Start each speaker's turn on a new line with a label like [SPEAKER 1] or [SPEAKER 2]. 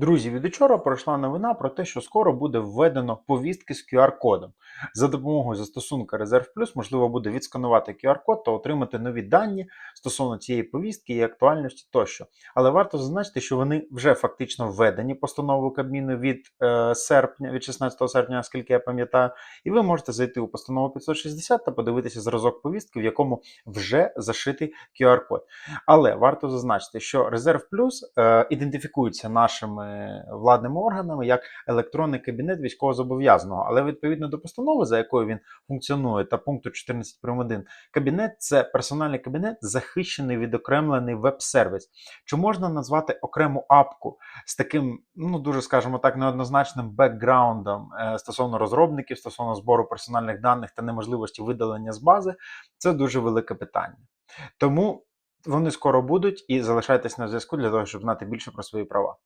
[SPEAKER 1] Друзі, від учора пройшла новина про те, що скоро буде введено повістки з QR-кодом. За допомогою застосунка Резерв Плюс можливо буде відсканувати QR-код та отримати нові дані стосовно цієї повістки і актуальності тощо. Але варто зазначити, що вони вже фактично введені постановою Кабміну від е, серпня, від 16 серпня, наскільки я пам'ятаю, і ви можете зайти у постанову 560 та подивитися зразок повістки, в якому вже зашитий QR-код. Але варто зазначити, що Резерв Плюс е, ідентифікується нашими владними органами як електронний кабінет військовозобов'язаного. Але відповідно до постанови, за якою він функціонує, та пункту 14 прим. 1, кабінет це персональний кабінет, захищений відокремлений веб-сервіс. Чи можна назвати окрему апку з таким, ну дуже скажімо так, неоднозначним бекграундом е, стосовно розробників, стосовно збору персональних даних та неможливості видалення з бази? Це дуже велике питання. Тому вони скоро будуть і залишайтесь на зв'язку для того, щоб знати більше про свої права.